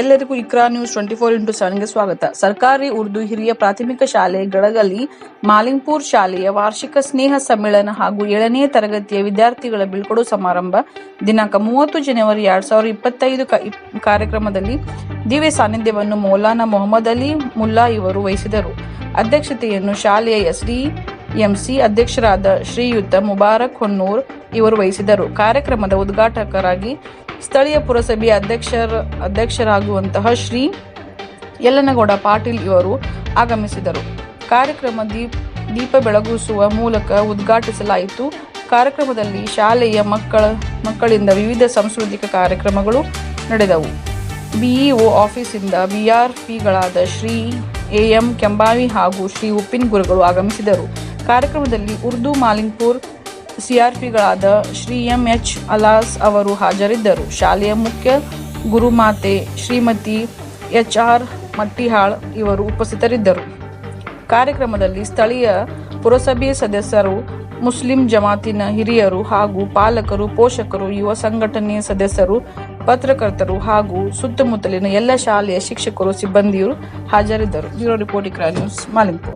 ಎಲ್ಲರಿಗೂ Iqra news twenty four into ಸೆವೆನ್ಗೆ ಸ್ವಾಗತ. ಸರ್ಕಾರಿ ಉರ್ದು ಹಿರಿಯ ಪ್ರಾಥಮಿಕ ಶಾಲೆ ಗಡಗಲಿ ಮಾಲಿಂಗ್ಪುರ್ ಶಾಲೆಯ ವಾರ್ಷಿಕ ಸ್ನೇಹ ಸಮ್ಮೇಳನ ಹಾಗೂ ಏಳನೇ ತರಗತಿಯ ವಿದ್ಯಾರ್ಥಿಗಳ ಬೀಳ್ಕೊಡು ಸಮಾರಂಭ ದಿನಾಂಕ ಮೂವತ್ತು ಜನವರಿ ಎರಡ್ ಸಾವಿರದ ಇಪ್ಪತ್ತೈದು ಕಾರ್ಯಕ್ರಮದಲ್ಲಿ ದಿವ್ಯ ಸಾನ್ನಿಧ್ಯವನ್ನು ಮೌಲಾನಾ ಮೊಹಮ್ಮದ್ ಅಲಿ ಮುಲ್ಲಾ ಇವರು ವಹಿಸಿದರು. ಅಧ್ಯಕ್ಷತೆಯನ್ನು ಶಾಲೆಯ ಎಸ್ಡಿ ಎಂಸಿ ಅಧ್ಯಕ್ಷರಾದ ಶ್ರೀಯುತ ಮುಬಾರಕ್ ಹೊನ್ನೂರ್ ಇವರು ವಹಿಸಿದರು ಕಾರ್ಯಕ್ರಮದ ಉದ್ಘಾಟಕರಾಗಿ ಸ್ಥಳೀಯ ಪುರಸಭೆಯ ಅಧ್ಯಕ್ಷರ, ಅಧ್ಯಕ್ಷರಾಗುವಂತಹ ಶ್ರೀ ಯಲ್ಲನಗೌಡ ಪಾಟೀಲ್ ಇವರು ಆಗಮಿಸಿದರು. ಕಾರ್ಯಕ್ರಮ ದೀಪ್, ದೀಪ ಬೆಳಗಿಸುವ ಮೂಲಕ ಉದ್ಘಾಟಿಸಲಾಯಿತು. ಕಾರ್ಯಕ್ರಮದಲ್ಲಿ ಶಾಲೆಯ ಮಕ್ಕಳ, ಮಕ್ಕಳಿಂದ ವಿವಿಧ ಸಾಂಸ್ಕೃತಿಕ ಕಾರ್ಯಕ್ರಮಗಳು ನಡೆದವು. ಬಿಇಒ ಆಫೀಸಿಂದ ಬಿಆರ್ಪಿಗಳಾದ ಶ್ರೀ ಎ ಎಂ ಕೆಂಬಾವಿ ಹಾಗೂ ಶ್ರೀ ಉಪ್ಪಿನ ಗುರುಗಳು ಆಗಮಿಸಿದರು. ಕಾರ್ಯಕ್ರಮದಲ್ಲಿ ಉರ್ದು ಮಾಲಿಂಗ್ಪುರ್ ಸಿಆರ್ಪಿಗಳಾದ ಶ್ರೀ ಎಂ ಎಚ್ ಅಲಾಸ್ ಅವರು ಹಾಜರಿದ್ದರು. ಶಾಲೆಯ ಮುಖ್ಯ ಗುರುಮಾತೆ ಶ್ರೀಮತಿ ಎಚ್ ಆರ್ ಮಟ್ಟಿಹಾಳ್ ಇವರು ಉಪಸ್ಥಿತರಿದ್ದರು. ಕಾರ್ಯಕ್ರಮದಲ್ಲಿ ಸ್ಥಳೀಯ ಪುರಸಭೆ ಸದಸ್ಯರು, ಮುಸ್ಲಿಂ ಜಮಾತಿನ ಹಿರಿಯರು ಹಾಗೂ ಪಾಲಕರು, ಪೋಷಕರು, ಯುವ ಸಂಘಟನೆಯ ಸದಸ್ಯರು, ಪತ್ರಕರ್ತರು ಹಾಗೂ ಸುತ್ತಮುತ್ತಲಿನ ಎಲ್ಲ ಶಾಲೆಯ ಶಿಕ್ಷಕರು ಸಿಬ್ಬಂದಿಯರು ಹಾಜರಿದ್ದರು. Bureau report, Iqra news Mahalingpur